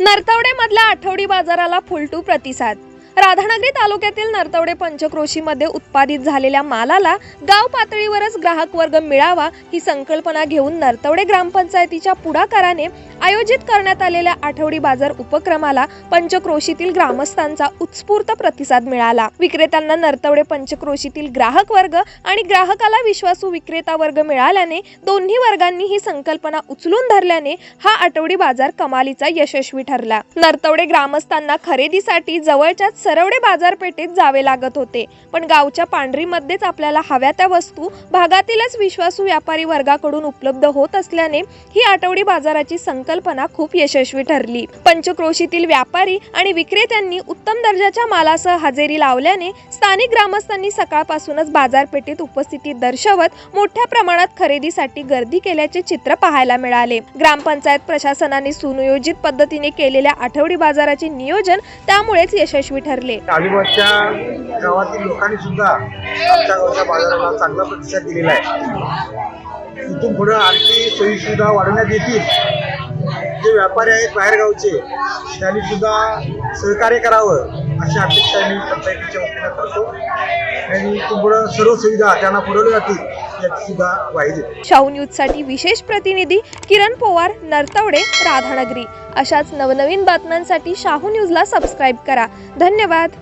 नरतवडेमधल्या आठवडी बाजाराला फुलटू प्रतिसाद. राधानगरी तालुक्यातील नरतवडे पंचक्रोशीमध्ये उत्पादित झालेल्या मालाला गाव पातळीवरच ग्राहक वर्ग मिळावा ही संकल्पना घेऊन नरतवडे ग्रामपंचायतीच्या पुढाकाराने आयोजित करण्यात आलेल्या आठवडी बाजार उपक्रमाला पंचक्रोशीतील ग्रामस्थांचा उत्स्फूर्त प्रतिसाद मिळाला. विक्रेत्यांना नरतवडे पंचक्रोशीतील ग्राहक वर्ग आणि ग्राहकाला विश्वासू विक्रेता वर्ग मिळाल्याने दोन्ही वर्गांनी ही संकल्पना उचलून धरल्याने हा आठवडी बाजार कमालीचा यशस्वी ठरला. नरतवडे ग्रामस्थांना खरेदीसाठी जवळच्याच सरवडे बाजारपेठेत जावे लागत होते. पण गावच्या पांढरीमध्येच आपल्याला हव्या त्या वस्तू भागातीलच विश्वासू व्यापारी वर्गाकडून उपलब्ध होत असल्याने ही आठवडी बाजाराची संकल्प संकल्पना खूप यशस्वी ठरली. पंचक्रोशीतील व्यापारी आणि विक्रेत्यांनी उत्तम दर्जाच्या मालासह हजेरी लावल्याने स्थानिक ग्रामस्थांनी सकाळपासूनच बाजारपेठेत उपस्थिती दर्शवत मोठ्या प्रमाणात खरेदीसाठी गर्दी केल्याचे चित्र पाहायला मिळाले. ग्रामपंचायत प्रशासनाने सुनियोजित पद्धतीने केलेल्या आठवडी बाजाराचे नियोजन त्यामुळेच यशस्वी ठरले. गावातील लोकांनी सुद्धा आमच्या गावच्या बाजाराला चांगला प्रतिसाद दिलेला आहे. इथून पुढे आणखी सोयी सुविधा वाढवण्यात येतील जे व्यापारी आहेत बाहेरगावचे त्यांनी सुद्धा सहकार्य करावं अशी अपेक्षा मी पंचायतीच्या वतीनं करतो. आणि इथून पुढं सर्व सुविधा त्यांना पुरवल्या जातील याची सुद्धा वाहिली शाहू न्यूजसाठी विशेष प्रतिनिधी किरण पोवार नरतवडे राधानगरी. अशाच नवनवीन बातम्यांसाठी शाहू न्यूजला सबस्क्राईब करा. धन्यवाद.